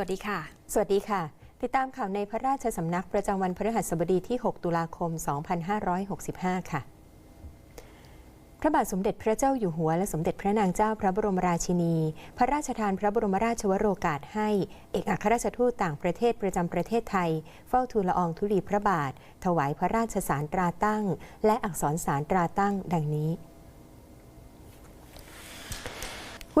วัสดีค่ะ สวัสดีค่ะ ติดตามข่าวในพระราชสำนักประจำวันพฤหัสบดีที่ 6 ตุลาคม 2565 ค่ะพระบาทสมเด็จพระเจ้าอยู่หัวและสมเด็จพระนางเจ้าพระบรมราชินี พระราชทานพระบรมราชวโรกาสให้ เอกอัครราชทูตต่างประเทศประจำประเทศไทย เฝ้าทูลละอองธุลีพระบาท ถวายพระราชสารตราตั้ง และอักษรสารตราตั้ง ดังนี้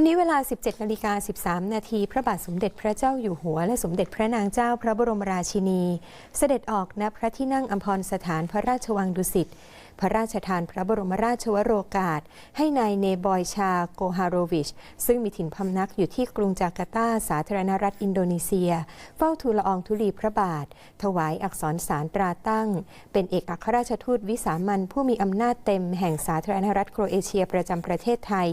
วันนี้เวลา 17นาฬิกา13 นาที พระบาทสมเด็จพระเจ้าอยู่หัว และสมเด็จพระนางเจ้าพระบรมราชินี เสด็จออกณพระที่นั่งอัมพรสถานพระราชวังดุสิต พระราชทานพระบรมราชวโรกาส ให้นายเนบอยชาโกฮาโรวิช ซึ่งมีถิ่นพำนักอยู่ที่กรุงจาการ์ตา สาธารณรัฐอินโดนีเซีย เฝ้าทูลละอองธุลีพระบาท ถวายอักษรสารตราตั้ง เป็นเอกอัครราชทูตวิสามันผู้มีอำนาจเต็มแห่งสาธารณรัฐโครเอเชียประจำประเทศไทย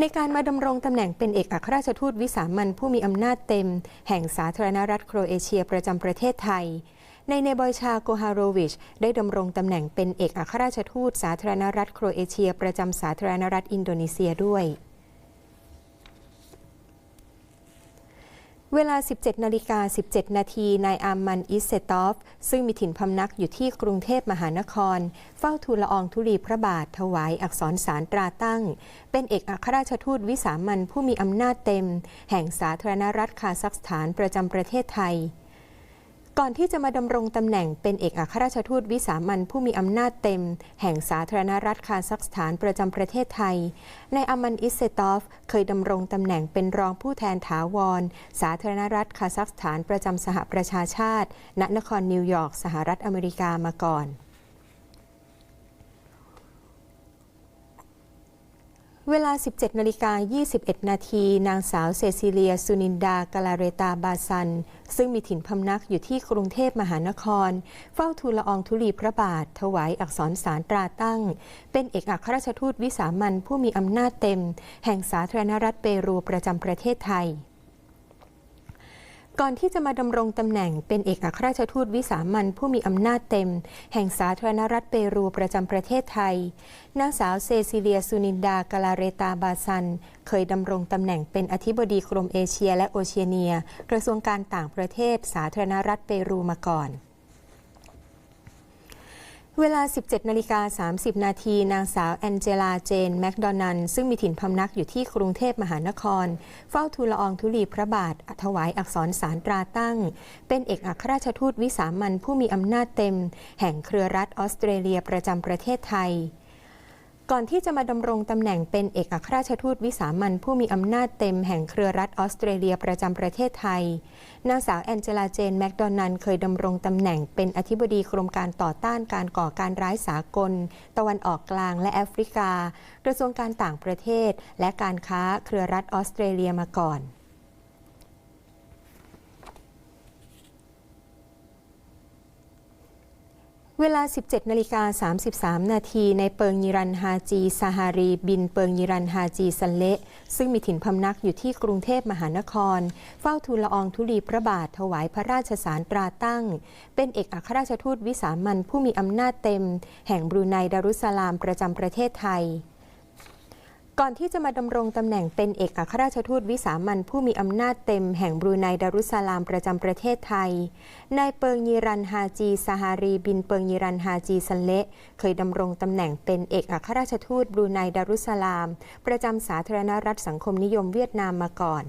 ในการมาดำรงตำแหน่งเป็นเอกอัครราชทูตวิสามันผู้มีอำนาจเต็ม แห่งสาธารณรัฐโครเอเชียประจำประเทศไทย ในเนบอยชาโกฮาโรวิช ได้ดำรงตำแหน่งเป็นเอกอัครราชทูตสาธารณรัฐโครเอเชียประจำสาธารณรัฐอินโดนีเซียด้วย เวลา 17 นาฬิกา 17 นาทีนายอามันอิสเซตอฟ ซึ่งมีถิ่นพำนักอยู่ที่กรุงเทพมหานคร เฝ้าทูลละอองธุลีพระบาทถวายอักษรสารตราตั้ง เป็นเอกอัครราชทูตวิสามันผู้มีอำนาจเต็ม แห่งสาธารณรัฐคาซัคสถานประจำประเทศไทย ก่อนที่จะมาดำรงตำแหน่งเป็นเอกอัครราชทูตวิสามันผู้มีอำนาจเต็ม แห่งสาธารณรัฐคาซัคสถานประจำประเทศไทย นายอามันอิสเซตอฟ เคยดำรงตำแหน่งเป็นรองผู้แทนถาวร สาธารณรัฐคาซัคสถานประจำสหประชาชาติ ณนครนิวยอร์กสหรัฐอเมริกามาก่อน เวลา 17นาฬิกา21 นาที นางสาวเซซิเลีย สุนินดากาลาเรตาบาซัน ซึ่งมีถิ่นพำนักอยู่ที่กรุงเทพมหานคร เฝ้าทูลละอองธุลีพระบาท ถวายอักษรสารตราตั้ง เป็นเอกอัครราชทูตวิสามันผู้มีอำนาจเต็ม แห่งสาธารณรัฐเปรูประจำประเทศไทย ก่อนที่จะมาดำรงตำแหน่งเป็นเอกอัครราชทูตวิสามันผู้มีอำนาจเต็ม แห่งสาธารณรัฐเปรูประจำประเทศไทย นางสาวเซซิเลียซูนินดากาลาเรตาบาซัน เคยดำรงตำแหน่งเป็นอธิบดีกรมเอเชียและโอเชียเนีย กระทรวงการต่างประเทศสาธารณรัฐเปรูมาก่อน เวลา 17 นาฬิกา 30 นาที นางสาวแอนเจลา เจน แมคโดนัลซึ่งมีถิ่นพำนักอยู่ที่กรุงเทพมหานคร เฝ้าทูลละอองธุลีพระบาท ถวายอักษรสารตราตั้ง เป็นเอกอัครราชทูตวิสามันผู้มีอำนาจเต็ม แห่งเครือรัฐออสเตรเลียประจำประเทศไทย ก่อนที่จะมาดำรงตำแหน่งเป็นเอกอัครราชทูตวิสามันผู้มีอำนาจเต็มแห่งเครือรัฐออสเตรเลียประจำประเทศไทย นางสาวแอนเจลาเจนแมคโดนัลเคยดำรงตำแหน่งเป็นอธิบดีกรมการต่อต้านการก่อการร้ายสากล ตะวันออกกลางและแอฟริกา กระทรวงการต่างประเทศ และการค้าเครือรัฐออสเตรเลียมาก่อน เวลา 17นาฬิกา33 นาทีในเปิงยิรันฮาจีซาฮารี บินเปิงยิรันฮาจีสันเละซึ่งมีถิ่นพำนักอยู่ที่กรุงเทพมหานคร เฝ้าทูลละอองธุลีพระบาทถวายพระราชสารตราตั้ง เป็นเอกอัครราชทูตวิสามันผู้มีอำนาจเต็ม แห่งบรูไนดารุสสลามประจำประเทศไทย ก่อนที่จะมาดำรงตำแหน่งเป็นเอกอัครราชทูตวิสามันผู้มีอำนาจเต็มแห่งบรูไนดารุสลามประจำประเทศไทย นายเปิงยีรันฮาจีซาฮารีบินเปิงยีรันฮาจีสันเละเคยดำรงตำแหน่งเป็นเอกอัครราชทูตบรูไนดารุสสลาม ประจำสาธารณรัฐสังคมนิยมเวียดนามมาก่อน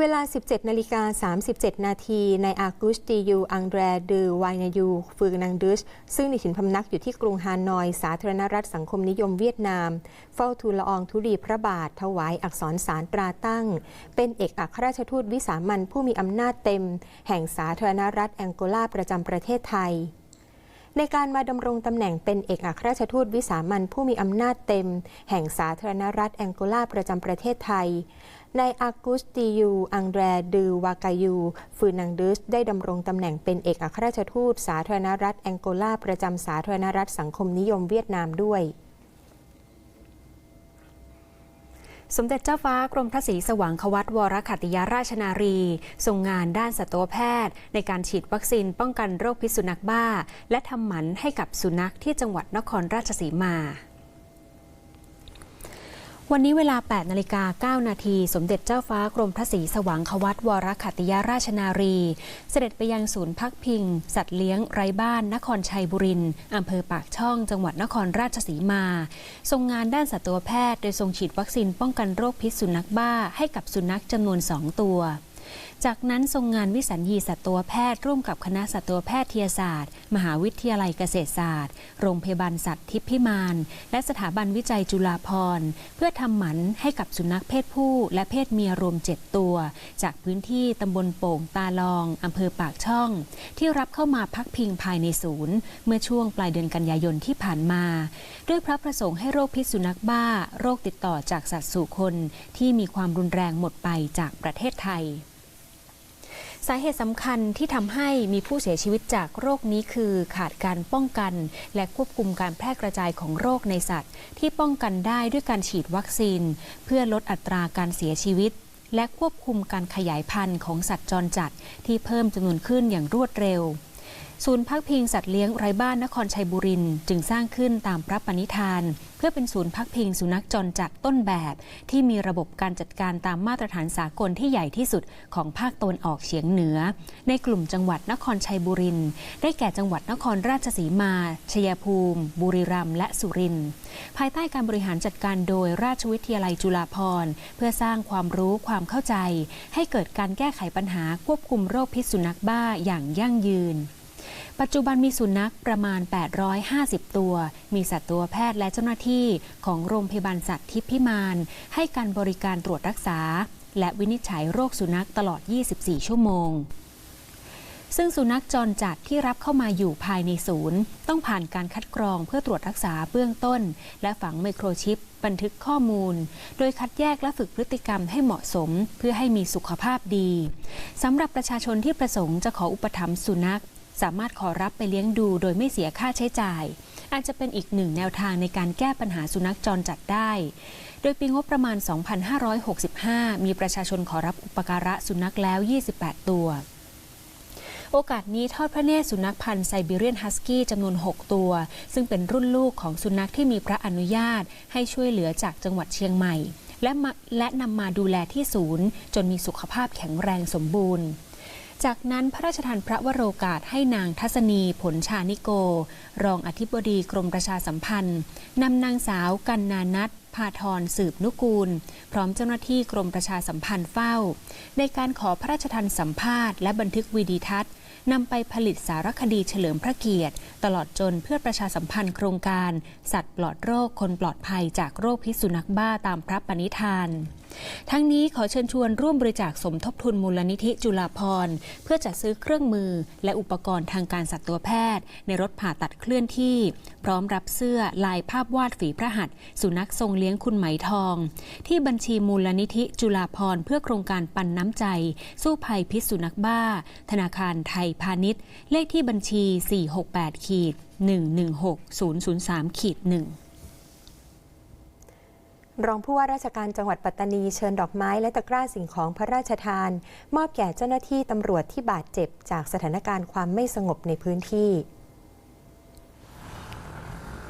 เวลา 17 นาฬิกา 37 นาทีในอากุสติยูอังแดรดือวายนายูฟืงนังดุชซึ่งในถิ่นพำนักอยู่ที่กรุงฮานอย สาธารณรัฐสังคมนิยมเวียดนาม เฝ้าทูลละอองธุลีพระบาท ถวายอักษรสารตราตั้ง เป็นเอกอัครราชทูตวิสามันผู้มีอำนาจเต็ม แห่งสาธารณรัฐแองโกลาประจำประเทศไทยในการมาดำรงตำแหน่งเป็นเอกอัครราชทูตวิสามันผู้มีอำนาจเต็ม แห่งสาธารณรัฐแองโกลาประจำประเทศไทย นายอากุสติยู อังแรดือวากายูฟืนังดุสได้ดำรงตำแหน่งเป็นเอกอัครราชทูต สาธารณรัฐแองโกลา ประจำสาธารณรัฐสังคมนิยมเวียดนามด้วยสมเด็จเจ้าฟ้ากรมพระศรีสว่างควัตวรขัตติยาราชนารี ทรงงานด้านสัตวแพทย์ ในการฉีดวัคซีนป้องกันโรคพิษสุนัขบ้า และทำหมันให้กับสุนัขที่จังหวัดนครราชสีมา วันนี้เวลา 8 นาฬิกา 9 นาที สมเด็จเจ้าฟ้ากรมพระศรีสว่างควัตวรคัตติยาราชนารี เสด็จไปยังศูนย์พักพิง สัตว์เลี้ยงไร้บ้าน นครชัยบุรินอำเภอปากช่อง จังหวัดนครราชสีมา ทรงงานด้านสัตวแพทย์ โดยทรงฉีดวัคซีนป้องกันโรคพิษสุนัขบ้าให้กับสุนัขจำนวน 2 ตัว จากนั้นทรงงานวิสัญญีสัตวแพทย์ร่วมกับคณะสัตวแพทยศาสตร์ มหาวิทยาลัยเกษตรศาสตร์ โรงพยาบาลสัตว์ทิพย์พิมาน และสถาบันวิจัยจุฬาภรณ์เพื่อทำหมันให้กับสุนัขเพศผู้ และเพศเมียรวม 7 ตัว จากพื้นที่ตำบลโป่งตาลองอำเภอปากช่อง ที่รับเข้ามาพักพิงภายในศูนย์ เมื่อช่วงปลายเดือนกันยายนที่ผ่านมา ด้วยพระประสงค์ให้โรคพิษสุนัขบ้า โรคติดต่อจากสัตว์สู่คน ที่มีความรุนแรงหมดไปจากประเทศไทย สาเหตุสำคัญที่ทำให้มีผู้เสียชีวิตจากโรคนี้คือขาดการป้องกัน และควบคุมการแพร่กระจายของโรคในสัตว์ ที่ป้องกันได้ด้วยการฉีดวัคซีน เพื่อลดอัตราการเสียชีวิต และควบคุมการขยายพันธุ์ของสัตว์จรจัดที่เพิ่มจำนวนขึ้นอย่างรวดเร็ว ศูนย์พักพิงสัตว์เลี้ยงไร้บ้านนครชัยบุรีจึงสร้างขึ้นตามพระปณิธาน เพื่อเป็นศูนย์พักพิงสุนัขจรจัดต้นแบบ ที่มีระบบการจัดการตามมาตรฐานสากลที่ใหญ่ที่สุดของภาคตะวันออกเฉียงเหนือ ในกลุ่มจังหวัดนครชัยบุรีได้แก่จังหวัดนครราชสีมาชัยภูมิ บุรีรัมย์และสุรินทร์ภายใต้การบริหารจัดการโดยราชวิทยาลัยจุฬาภรณ์ เพื่อสร้างความรู้ความเข้าใจ ให้เกิดการแก้ไขปัญหาควบคุมโรคพิษสุนัขบ้าอย่างยั่งยืน ปัจจุบันมีสุนัขประมาณ 850 ตัว มีสัตวแพทย์และเจ้าหน้าที่ของโรงพยาบาลสัตว์ทิพย์พิมาน ให้การบริการตรวจรักษา และวินิจฉัยโรคสุนัขตลอด 24 ชั่วโมงซึ่งสุนัขจรจัดที่รับเข้ามาอยู่ภายในศูนย์ ต้องผ่านการคัดกรองเพื่อตรวจรักษาเบื้องต้น และฝังไมโครชิป บันทึกข้อมูล โดยคัดแยกและฝึกพฤติกรรมให้เหมาะสม เพื่อให้มีสุขภาพดีสำหรับประชาชนที่ประสงค์จะขออุปถัมภ์สุนัข สามารถขอรับไปเลี้ยงดูโดยไม่เสียค่าใช้จ่าย อาจจะเป็นอีกหนึ่งแนวทางในการแก้ปัญหาสุนัขจรจัดได้ โดยปีงบประมาณ 2565 มีประชาชนขอรับอุปการะสุนัขแล้ว 28 ตัวโอกาสนี้ทอดพระเนตรสุนัขพันธ์ไซบีเรียนฮัสกี้จำนวน 6 ตัว ซึ่งเป็นรุ่นลูกของสุนัขที่มีพระอนุญาต ให้ช่วยเหลือจากจังหวัดเชียงใหม่ และและนำมาดูแลที่ศูนย์ จนมีสุขภาพแข็งแรงสมบูรณ์ จากนั้นพระราชทานพระวโรกาสให้นางทัศนีผลชานิโก รองอธิบดีกรมประชาสัมพันธ์นำนางสาวกันนานัทพาทรสืบนุกูล พร้อมเจ้าหน้าที่กรมประชาสัมพันธ์เฝ้า ในการขอพระราชทานสัมภาษณ์และบันทึกวีดีทัศน์นำไปผลิตสารคดีเฉลิมพระเกียรติ ตลอดจนเพื่อประชาสัมพันธ์โครงการ สัตว์ปลอดโรคคนปลอดภัยจากโรคพิษสุนัขบ้าตามพระปณิธาน ทั้งนี้ขอเชิญชวนร่วมบริจาคสมทบทุนมูลนิธิจุฬาภรเพื่อจัดซื้อเครื่องมือ และอุปกรณ์ทางการสัตวแพทย์ ในรถผ่าตัดเคลื่อนที่ พร้อมรับเสื้อลายภาพวาดฝีพระหัตถ์สุนัขทรงเลี้ยงคุณไหมทอง ที่บัญชีมูลนิธิจุฬาภรเพื่อโครงการปันน้ำใจ สู้ภัยพิษสุนัขบ้า ธนาคารไทยพาณิชย์ เลขที่บัญชี 468ขีด116003ขีด1 รองผู้ว่าราชการจังหวัดปัตตานีเชิญดอกไม้และตะกร้าสิ่งของพระราชทาน มอบแก่เจ้าหน้าที่ตำรวจที่บาดเจ็บจากสถานการณ์ความไม่สงบในพื้นที่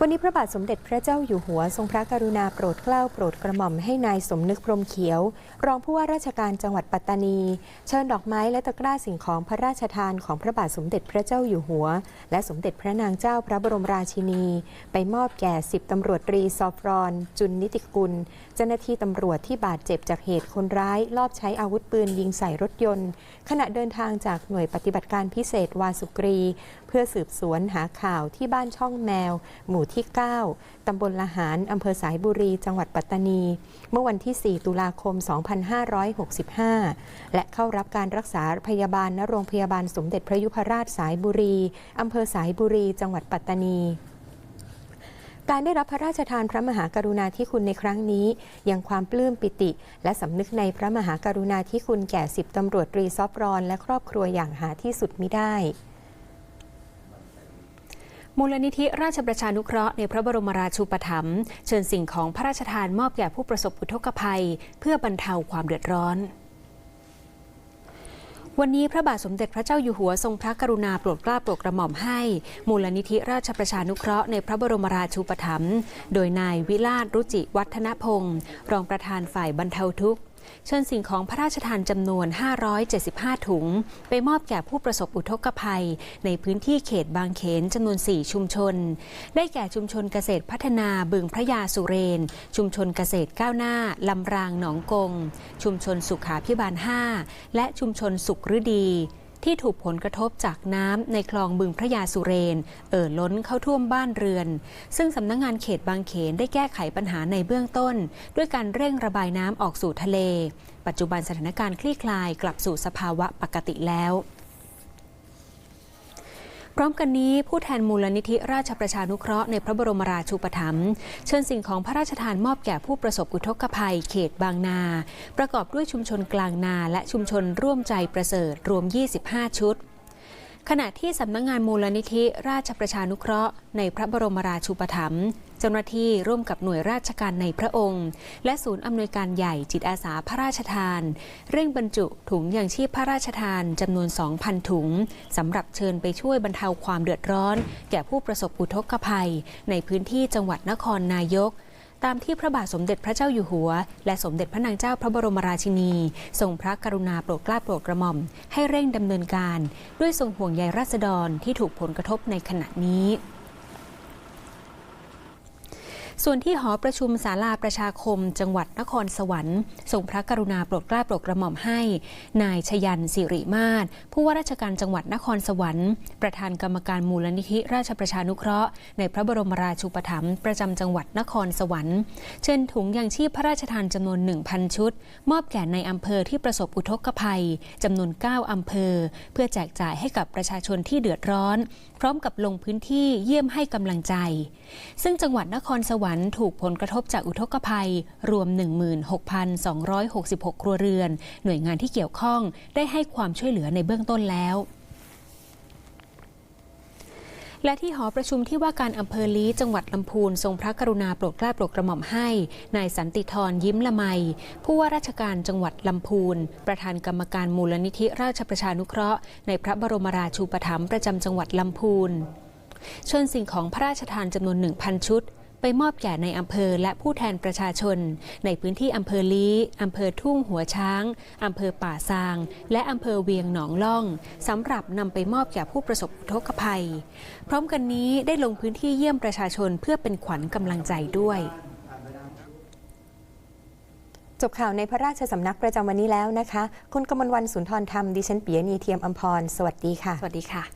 วันนี้พระบาทสมเด็จพระเจ้าอยู่หัว ทรงพระกรุณาโปรดเกล้าโปรดกระหม่อมให้นายสมนึกพรมเขียว รองผู้ว่าราชการจังหวัดปัตตานี เชิญดอกไม้และตะกร้าสิ่งของพระราชทานของพระบาทสมเด็จพระเจ้าอยู่หัว และสมเด็จพระนางเจ้าพระบรมราชินี ไปมอบแก่สิบตำรวจตรีซอฟรอน จุนนิติกุล เจ้าหน้าที่ตำรวจที่บาดเจ็บจากเหตุคนร้าย ลอบใช้อาวุธปืนยิงใส่รถยนต์ ขณะเดินทางจากหน่วยปฏิบัติการพิเศษวาสุกรี เพื่อสืบสวนหาข่าวที่บ้านช่องแมว หมู่ที่ 9 ตำบลละหารอำเภอสายบุรี จังหวัดปัตตานี เมื่อวันที่ 4 ตุลาคม 2565 และเข้ารับการรักษาพยาบาลณโรงพยาบาลสมเด็จพระยุพราชสายบุรี อำเภอสายบุรี จังหวัดปัตตานีการได้รับพระราชทานพระมหากรุณาธิคุณในครั้งนี้ยังความปลื้มปิติ และสำนึกในพระมหากรุณาธิคุณแก่สิบตำรวจตรีซอฟรอน และครอบครัวอย่างหาที่สุดมิได้ มูลนิธิราชประชานุเคราะห์ในพระบรมราชูปถัมภ์เชิญสิ่งของพระราชทานมอบแก่ผู้ประสบอุทกภัย เพื่อบรรเทาความเดือดร้อนวันนี้พระบาทสมเด็จพระเจ้าอยู่หัวทรงพระกรุณาโปรดเกล้าโปรดกระหม่อมให้ มูลนิธิราชประชานุเคราะห์ในพระบรมราชูปถัมภ์โดยนายวิราชรุจิวัฒนพงศ์รองประธานฝ่ายบรรเทาทุกข์ เชิญสิ่งของพระราชทานจำนวน 575 ถุง ไปมอบแก่ผู้ประสบอุทกภัย ในพื้นที่เขตบางเขนจำนวน 4 ชุมชน ได้แก่ชุมชนเกษตรพัฒนาบึงพระยาสุเรน ชุมชนเกษตรก้าวหน้า ลำรางหนองกง ชุมชนสุขาพิบาล 5 และชุมชนสุขฤดี ที่ถูกผลกระทบจากน้ำในคลองบึงพระยาสุเรน เอ่อล้นเข้าท่วมบ้านเรือน ซึ่งสำนักงงานเขตบางเขนได้แก้ไขปัญหาในเบื้องต้น ด้วยการเร่งระบายน้ำออกสู่ทะเล ปัจจุบันสถานการณ์คลี่คลายกลับสู่สภาวะปกติแล้ว พร้อมกันนี้ผู้แทนมูลนิธิราชประชานุเคราะห์ในพระบรมราชูปถัมภ์เชิญสิ่งของพระราชทานมอบแก่ผู้ประสบอุทกภัยเขตบางนา ประกอบด้วยชุมชนกลางนาและชุมชนร่วมใจประเสริฐรวม 25 ชุด ขณะที่สำนักงงานมูลนิธิราชประชานุเคราะห์ ในพระบรมราชูปถัมภ์เจ้าหน้าที่ร่วมกับหน่วยราชการในพระองค์ และศูนย์อำนวยการใหญ่จิตอาสาพระราชทาน เร่งบรรจุถุงยางชีพพระราชทานจำนวน 2,000 ถุงสำหรับเชิญไปช่วยบรรเทาความเดือดร้อน แก่ผู้ประสบอุทกภัย ในพื้นที่จังหวัดนครนายก ตามที่พระบาทสมเด็จพระเจ้าอยู่หัว และสมเด็จพระนางเจ้าพระบรมราชินี ทรงพระกรุณาโปรดเกล้าโปรดกระหม่อม ให้เร่งดำเนินการ ด้วยทรงห่วงใยราษฎรที่ถูกผลกระทบในขณะนี้ ส่วนที่หอประชุมศาลาประชาคม จังหวัดนครสวรรค์ทรงพระกรุณาโปรดเกล้าโปรดกระหม่อมให้ นายชยันสิริมาศผู้ว่าราชการจังหวัดนครสวรรค์ ประธานกรรมการมูลนิธิราชประชานุเคราะห์ ในพระบรมราชูปถัมภ์ประจำจังหวัดนครสวรรค์ เชิญถุงยางชีพพระราชทานจำนวน 1,000 ชุด มอบแก่ในอำเภอที่ประสบอุทกภัยจำนวน 9 อำเภอ เพื่อแจกจ่ายให้กับประชาชนที่เดือดร้อน พร้อมกับลงพื้นที่เยี่ยมให้กำลังใจ ซึ่งจังหวัดนครสวรรค์ถูกผลกระทบจากอุทกภัย รวม 16,266 ครัวเรือน หน่วยงานที่เกี่ยวข้องได้ให้ความช่วยเหลือในเบื้องต้นแล้วและที่หอประชุมที่ว่าการอำเภอลี้จังหวัดลำพูน ทรงพระกรุณาโปรดเกล้าโปรดกระหม่อมให้ นายสันติธรยิ้มละไม ผู้ว่าราชการจังหวัดลำพูน ประธานกรรมการมูลนิธิราชประชานุเคราะห์ ในพระบรมราชูปถัมภ์ประจำจังหวัดลำพูนเชิญสิ่งของพระราชทานจำนวน 1,000 ชุด ไปมอบแก่ในอำเภอและผู้แทนประชาชน ในพื้นที่อำเภอลี้อำเภอทุ่งหัวช้างอำเภอป่าซาง และอำเภอเวียงหนองล่องสำหรับนำไปมอบแก่ผู้ประสบอุทกภัย พร้อมกันนี้ได้ลงพื้นที่เยี่ยมประชาชนเพื่อเป็นขวัญกำลังใจด้วยจบข่าวในพระราชสำนักประจำวันนี้แล้วนะคะ คุณกมลวันสุนทรธรรม ดิฉันปิยนีเทียมอัมพร สวัสดีค่ะ สวัสดีค่ะ